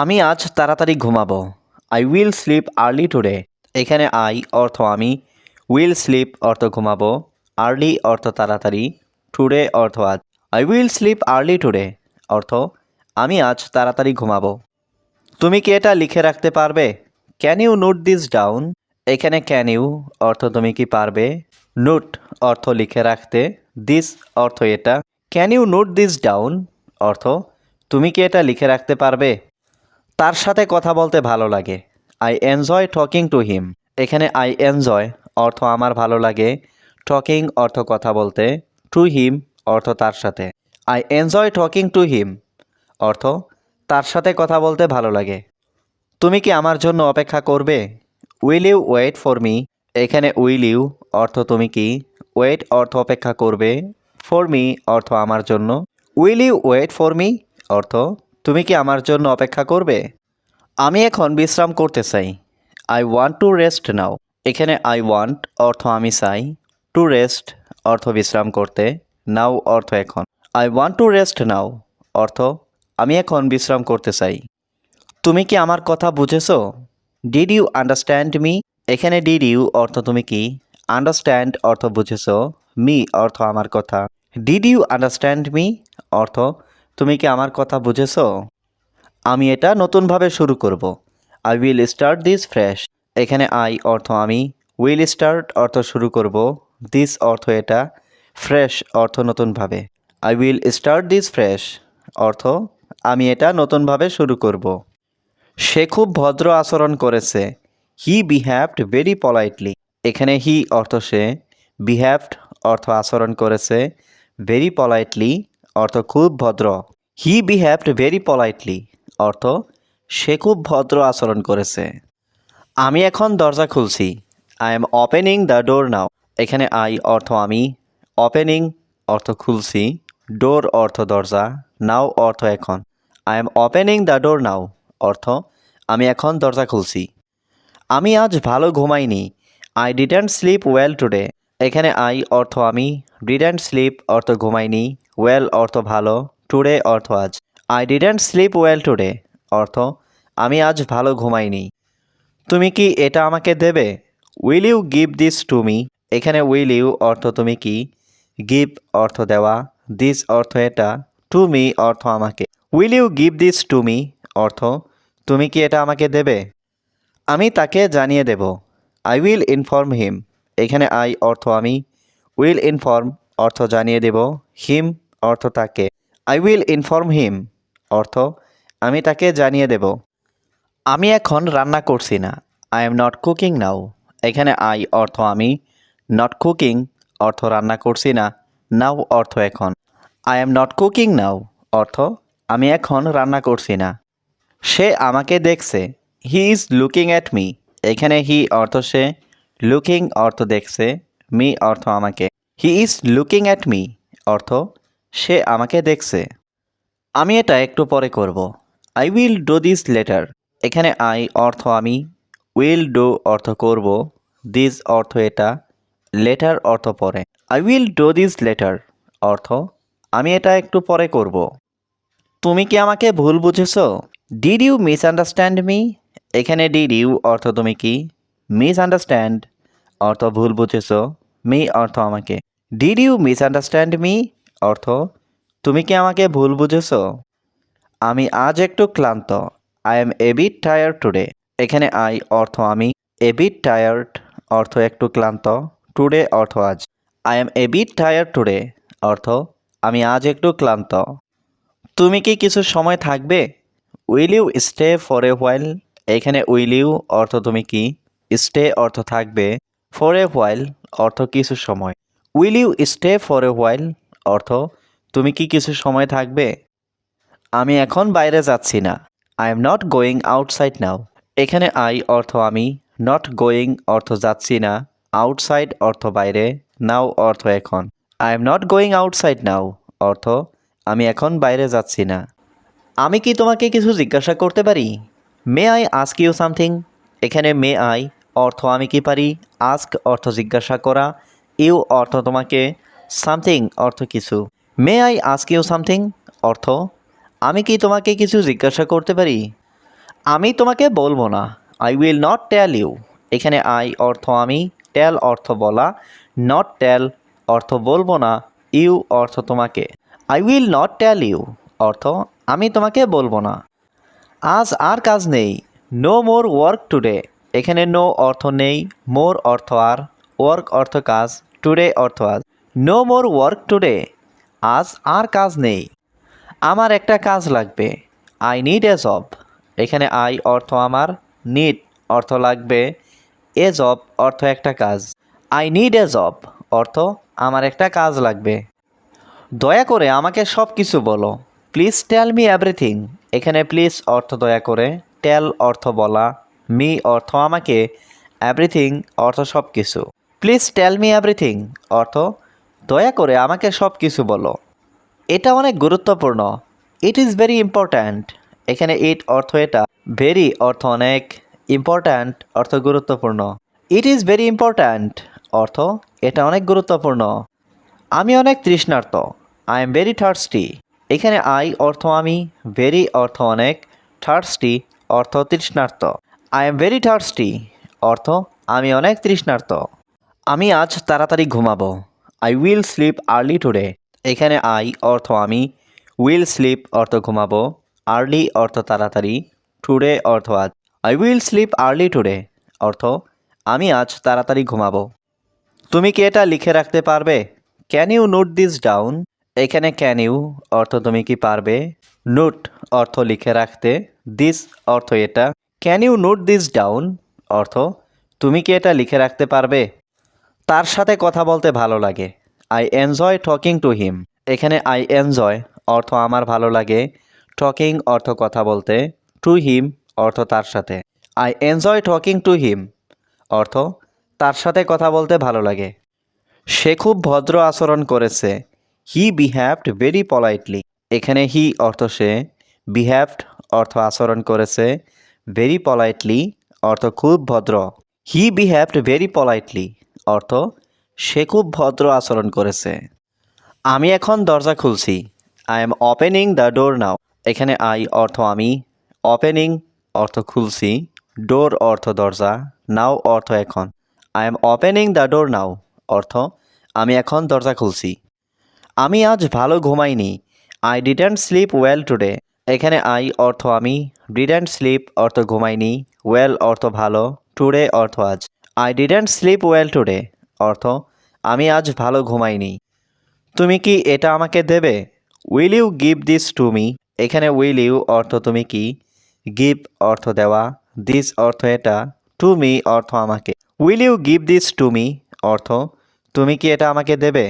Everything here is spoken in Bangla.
আমি আজ তাড়াতাড়ি ঘুমাবো। I will sleep early today এখানে আই অর্থ আমি। উইল স্লিপ অর্থ ঘুমাবো। আর্লি অর্থ তাড়াতাড়ি। টুডে অর্থ আজ। I will sleep early today অর্থ, আমি আজ তাড়াতাড়ি ঘুমাবো। তুমি কি এটা লিখে রাখতে পারবে? Can you note this down এখানে ক্যান ইউ অর্থ তুমি কি পারবে? নোট অর্থ লিখে রাখতে। দিস অর্থ এটা। Can you note this down অর্থ, তুমি কি এটা লিখে রাখতে পারবে? তার সাথে কথা বলতে ভালো লাগে। I enjoy talking to him এখানে আই এনজয় অর্থ আমার ভালো লাগে। টকিং অর্থ কথা বলতে। টু হিম অর্থ তার সাথে। I enjoy talking to him অর্থ তার সাথে কথা বলতে ভালো লাগে। তুমি কি আমার জন্য অপেক্ষা করবে? Will you wait for me এখানে উইল ইউ অর্থ তুমি কি? ওয়েট অর্থ অপেক্ষা করবে। ফর মি অর্থ আমার জন্য। Will you wait for me অর্থ তুমি কি আমার জন্য অপেক্ষা করবে? আমি এখন বিশ্রাম করতে চাই। I want to rest now এখানে আই ওয়ান্ট অর্থ আমি চাই। টু রেস্ট অর্থ বিশ্রাম করতে। নাও অর্থ এখন। I want to rest now অর্থ আমি এখন বিশ্রাম করতে চাই। তুমি কি আমার কথা বুঝেছ? ডিড ইউ আন্ডারস্ট্যান্ড মি এখানে ডিড ইউ অর্থ তুমি কি? আন্ডারস্ট্যান্ড অর্থ বুঝেছ। মি অর্থ আমার কথা। ডিড ইউ আন্ডারস্ট্যান্ড মি অর্থ তুমি কি আমার কথা বুঝেছ? আমি এটা নতুনভাবে শুরু করব। I will start this fresh এখানে আই অর্থ আমি। উইল স্টার্ট অর্থ শুরু করব। দিস অর্থ এটা। ফ্রেশ অর্থ নতুনভাবে। I will start this fresh অর্থ, আমি এটা নতুনভাবে শুরু করব। সে খুব ভদ্র আচরণ করেছে। হি বিহ্যাভড ভেরি পলাইটলি এখানে হি অর্থ সে। বিহ্যাভড অর্থ আচরণ করেছে। ভেরি পলাইটলি অর্থ খুব ভদ্র। হি বিহ্যাভড ভেরি পলাইটলি অর্থ সে খুব ভদ্র আচরণ করেছে। আমি এখন দরজা খুলছি। I am opening the door now এখানে আই অর্থ আমি ওপেনিং অর্থ খুলছি ডোর অর্থ দরজা নাও অর্থ এখন। I am opening the door now অর্থ আমি এখন দরজা খুলছি। আমি আজ ভালো ঘুমাইনি। I didn't sleep well today এখানে আই অর্থ আমি ডিডেন্ট স্লিপ অর্থ ঘুমাইনি ওয়েল অর্থ ভালো টুডে অর্থ আজ। I didn't sleep well today অর্থ আমি আজ ভালো ঘুমাইনি। তুমি কি এটা আমাকে দেবে? Will you give this to me এখানে উইল ইউ অর্থ তুমি কি? গিভ অর্থ দেওয়া দিস অর্থ এটা টু মি অর্থ আমাকে। Will you give this to me অর্থ তুমি কি এটা আমাকে দেবে? আমি তাকে জানিয়ে দেব। আই উইল ইনফর্ম হিম এখানে আই অর্থ আমি। উইল ইনফর্ম অর্থ জানিয়ে দেব। হিম অর্থ তাকে। আই উইল ইনফর্ম হিম অর্থ আমি তাকে জানিয়ে দেব। আমি এখন রান্না করছি না। I am not cooking now এখানে আই অর্থ আমি। নট কুকিং অর্থ রান্না করছি না। নাও অর্থ এখন। I am not cooking now অর্থ আমি এখন রান্না করছি না। সে আমাকে দেখছে। He is looking at me এখানে হি অর্থ সে। লুকিং অর্থ দেখছে মি অর্থ আমাকে। He is looking at me অর্থ সে আমাকে দেখছে। আমি এটা একটু পরে করব। I will do this later এখানে আই অর্থ আমি উইল ডু অর্থ করব। দিস অর্থ এটা লেটার অর্থ পরে। I will do this later অর্থ আমি এটা একটু পরে করব। তুমি কি আমাকে ভুল বুঝেছ? Did you misunderstand me এখানে ডিড ইউ অর্থ তুমি কি? মিস আন্ডারস্ট্যান্ড অর্থ ভুল বুঝেছ, মি অর্থ আমাকে। Did you misunderstand me অর্থ, তুমি কি আমাকে ভুল বুঝেছ? আমি আজ একটু ক্লান্ত। I am a bit tired today এখানে আই অর্থ আমি এ বিট টায়ার্ড অর্থ একটু ক্লান্ত। টুডে অর্থ আজ। I am a bit tired today অর্থ, আমি আজ একটু ক্লান্ত। তুমি কি কিছু সময় থাকবে? Will you stay for a while এখানে উইল ইউ অর্থ তুমি কি? স্টে অর্থ থাকবে ফর এ হোয়াইল অর্থ কিছু সময়। Will you stay for a while অর্থ তুমি কি কিছু সময় থাকবে? আমি এখন বাইরে যাচ্ছি না। I am not going outside now এখানে আই অর্থ আমি নট গোয়িং অর্থ যাচ্ছি না। আউটসাইড অর্থ বাইরে নাও অর্থ এখন। I am not going outside now অর্থ আমি এখন বাইরে যাচ্ছি না। আমি কি তোমাকে কিছু জিজ্ঞাসা করতে পারি? May I ask you something এখানে মে আই অর্থ আমি কি পারি? আস্ক, অর্থ জিজ্ঞাসা করা। ইউ, অর্থ তোমাকে। সামথিং, অর্থ কিছু। May I ask you something? অর্থ, আমি কি তোমাকে কিছু জিজ্ঞাসা করতে পারি? আমি তোমাকে বলব না। I will not tell you. এখানে আই, অর্থ আমি, টেল, অর্থ বলা। নট টেল, অর্থ বলব না। ইউ, অর্থ তোমাকে। I will not tell you. অর্থ, আমি তোমাকে বলব না। আজ আর কাজ নেই। No more work today. এখানে নো অর্থ নেই মোর অর্থ আর ওয়ার্ক অর্থ কাজ টুডে অর্থ আজ। নো মোর ওয়ার্ক টুডে আজ আর কাজ নেই। আমার একটা কাজ লাগবে আই নিড এ জব এখানে আই অর্থ আমার নিড অর্থ লাগবে এ জব অর্থ একটা কাজ। আই নিড এ জব অর্থ আমার একটা কাজ লাগবে। দয়া করে আমাকে সব কিছু বলো। প্লিজ টেল মি এভরিথিং এখানে প্লিজ অর্থ দয়া করে টেল অর্থ বলা। মি অর্থ আমাকে এভরিথিং অর্থ সব কিছু প্লিজ টেল মি এভরিথিং অর্থ, দয়া করে আমাকে সব কিছু বলো। এটা অনেক গুরুত্বপূর্ণ। ইট ইজ ভেরি ইম্পর্ট্যান্ট এখানে ইট অর্থ এটা। ভেরি অর্থ অনেক। ইম্পর্ট্যান্ট অর্থ গুরুত্বপূর্ণ। ইট ইজ ভেরি ইম্পর্ট্যান্ট অর্থ এটা অনেক গুরুত্বপূর্ণ। আমি অনেক তৃষ্ণার্ত। আই এম ভেরি থার্সটি এখানে আই অর্থ আমি। ভেরি অর্থ অনেক। থার্সটি অর্থ তৃষ্ণার্ত। আই এম ভেরি থার্সটি অর্থ, আমি অনেক তৃষ্ণার্ত। আমি আজ তাড়াতাড়ি ঘুমাবো। I will sleep early today এখানে আই অর্থ আমি উইল স্লিপ অর্থ ঘুমাবো। আর্লি অর্থ তাড়াতাড়ি। টুডে অর্থ আজ। I will sleep early today অর্থ, আমি আজ তাড়াতাড়ি ঘুমাবো। তুমি কি এটা লিখে রাখতে পারবে? Can you note this down এখানে ক্যান ইউ অর্থ তুমি কি পারবে? নোট অর্থ লিখে রাখতে। দিস অর্থ এটা। Can you note this down অর্থ, তুমি কি এটা লিখে রাখতে পারবে? তার সাথে কথা বলতে ভালো লাগে। I enjoy talking to him এখানে আই এনজয় অর্থ আমার ভালো লাগে। টকিং অর্থ কথা বলতে। টু হিম অর্থ তার সাথে। I enjoy talking to him অর্থ, তার সাথে কথা বলতে ভালো লাগে। সে খুব ভদ্র আচরণ করেছে। হি বিহ্যাভড ভেরি পলাইটলি এখানে হি অর্থ সে। বিহ্যাভড অর্থ আচরণ করেছে। ভেরি পলাইটলি অর্থ খুব ভদ্র। হি বিহ্যাভড ভেরি পলাইটলি অর্থ সে খুব ভদ্র আচরণ করেছে। আমি এখন দরজা খুলছি। I am opening the door now এখানে আই অর্থ আমি ওপেনিং অর্থ খুলছি। ডোর অর্থ দরজা নাও অর্থ এখন। I am opening the door now অর্থ আমি এখন দরজা খুলছি। আমি আজ ভালো ঘুমাইনি। I didn't sleep well today এখানে আই অর্থ আমি ডিডেন্ট স্লিপ অর্থ ঘুমাইনি ওয়েল অর্থ ভালো টুডে অর্থ আজ। I didn't sleep well today অর্থ আমি আজ ভালো ঘুমাইনি। তুমি কি এটা আমাকে দেবে? Will you give this to me এখানে উইল ইউ অর্থ তুমি কি? গিভ অর্থ দেওয়া দিস অর্থ এটা টু মি অর্থ আমাকে। Will you give this to me অর্থ তুমি কি এটা আমাকে দেবে?